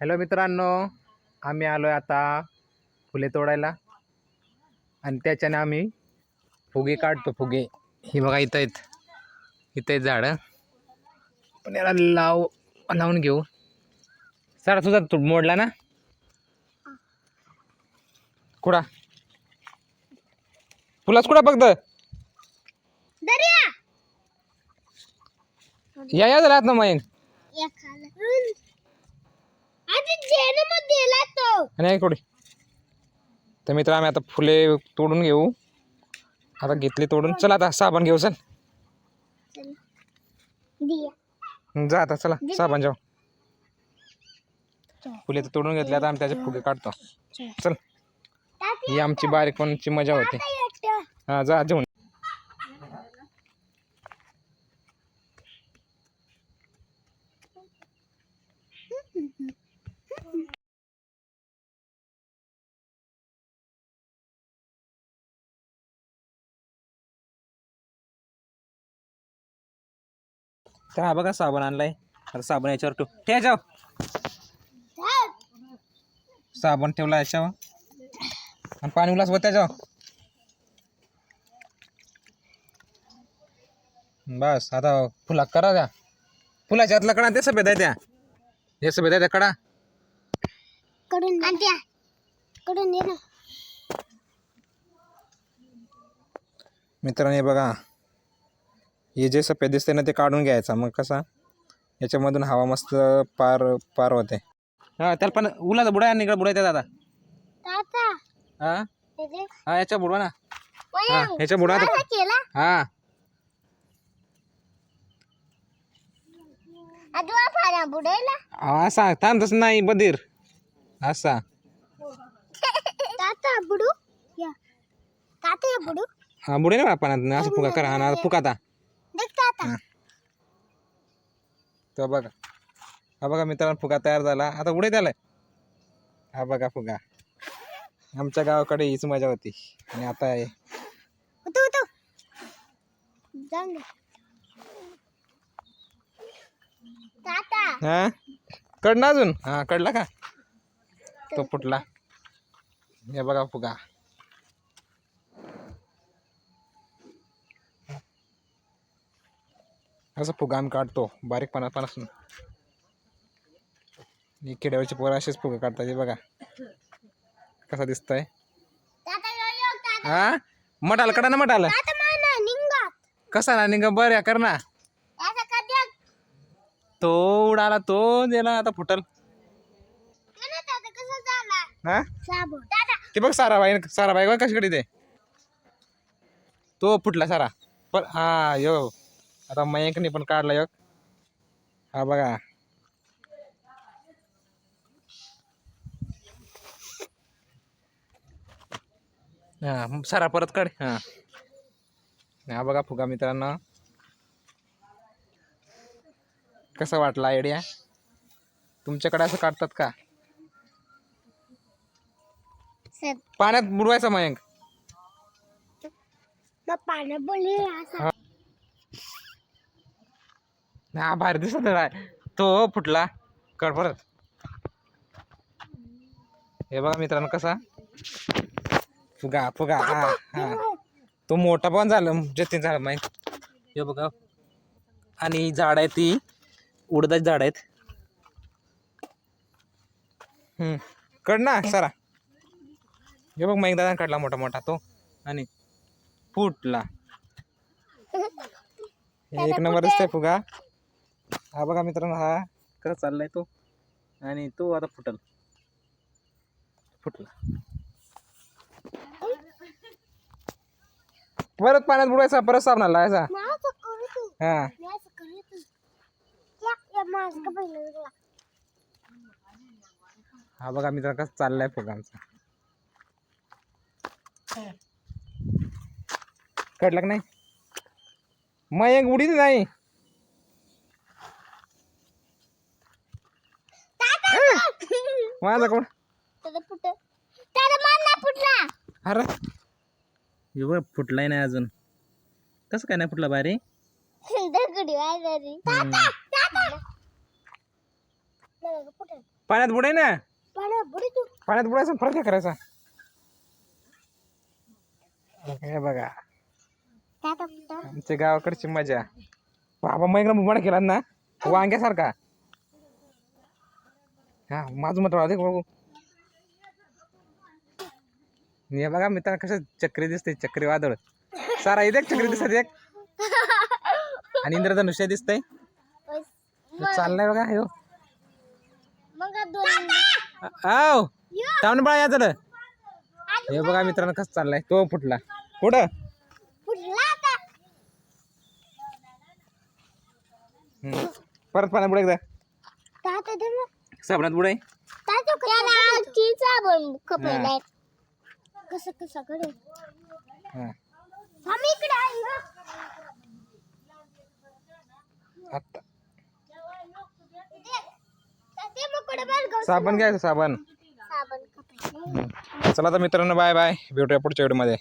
Hello मित्रांनो आम्ही आलो आहे आता फुले तोडायला. आणि त्याच्याने आम्ही फुगे काढतो फुगे. ही बघा इथं आहेत. इथं आहेत झाडं. पण याला लाव लावून घेऊ. सर तुझा तू मोडला ना? कुडा फुलाच कुठं फक्त दर्या! या या झाला ना मग कुठे तर मित्र आम्ही आता फुले तोडून घेऊ. आता घेतली तोडून. चला आता साबण घेऊ चल. दिया. जा आता चला. साबण जाऊ फुले तर तोडून घेतले आता आम्ही त्याचे फुगे काढतो. चल. ही आमची बारीकपणची मजा होती. हा जा जेवण तर हा बघा साबण आणलाय. आता साबण याच्यावर ठेव. ठे जाव साबण ठेवला याच्यावर. आणि पाणी उलास होत्या जाव बस आता फुला करा द्या फुलाच्या हातला कडा ते सफेद आहे त्या. हे सफेद आहे त्या कडा कडून कडून मित्रांनो बघा. हे जे सफेद दिसते ना ते काढून घ्यायचा. मग कसा? याच्यामधून हवा मस्त पार पार होते. हा त्याला पण उलाचा बुडा निघा बुडा येते दादा. ताता हा? हा याच्या बुडवा ना. हा वया ह्याच्या बुडवा हा. असा थांब तसं नाही बधीर. असा. बुडू. या. ताता या बुडू. हा बुडे ना आपण असं फुका करा हा फुका आता देख ताता हा. तो बघा. हा बघा मित्रांनो फुगा तयार झाला. आता उडे त्याला. हा बघा फुगा. आमच्या गावाकडे हीच मजा होती. आणि आता आहे हा? कडला अजून? हा कडला का? तो फुटला. हे बघा फुगा. असं फुगा आम्ही काढतो बारीक पाना खेड्यावरचे पोरं असेच फुगे काढतात हे बघा. कसा दिसतंय. हा? मटाला कडा ना मटाल कसा ना निघा बरं कर ना. तो उडाला तो दिला आता फुटल. हा? ते बघ साराबाई साराबाई बघ कशी कडे ते. तो फुटला सारा. पण हा यो. आता मयंकने पण काढला योग हा बघा. हा सारा परत काढ. हा. हा बघा फुगा मित्रांनो. कसा वाटला आयडिया तुमच्याकडे असं काढतात का? पाण्यात बुडवायचा मयंक. मग पाण्या बोलले असा. हा बाहेर दिसत नाही तो फुटला. कड परत. हे बघा मित्रांनो कसा. फुगा फुगा. हा हा. तो मोठा पण झाला जतीन झाला माहीत. हे बघा. आणि झाड आहे ती उडदाची झाड आहेत. कड ना सारा. हे बघ मग दादा काढला मोठा मोठा तो. आणि फुटला. एक नंबर असते फुगा. हा बघा मित्रांनो हा कसा चाललाय तो? आणि तो आता फुटल. फुटला. परत पाण्यात बुडायचा परत साबणाला लावायचा. हा. हा बघा मित्रांनो कसा चाललाय फुगा आमचा. कटला नाही? मग एक उडीच नाही माझा कोण? अरे. हे बघ फुटलाय नाही अजून. कसं काय नाही फुटला बारे? पाण्यात बुडाय ना? पाण्यात बुडायचं परत काय करायचा. हे बघा. आमच्या गावाकडची मजा. बाबा मैगला मुबाडा केला ना? वांग्यासारखा. हा माझं मत राहते बघू हे बघा मित्रांनो कसं चक्री दिसते चक्री वादळ. सारा इथे चक्री दिसत एक. आणि इंद्रधनुष्य दिसतंय. चाललंय बघा हो आव थांब बाळा या हे बघा मित्रांनो कसं चाललंय. तो फुटला. कुठं. परत पाण्यात बुडाय एकदा साबणात बुडाय? त्याला साबण कपडे कसं कसं कडे हा. आम्ही इकडे आहे ना. आत्ता ते- ते मग कुठे बाहेर गाव- साबण घ्यायचं साबण. साबण कपडे चला तर मित्रांनो बाय बाय. भेटूया पुढच्या व्हिडिओमध्ये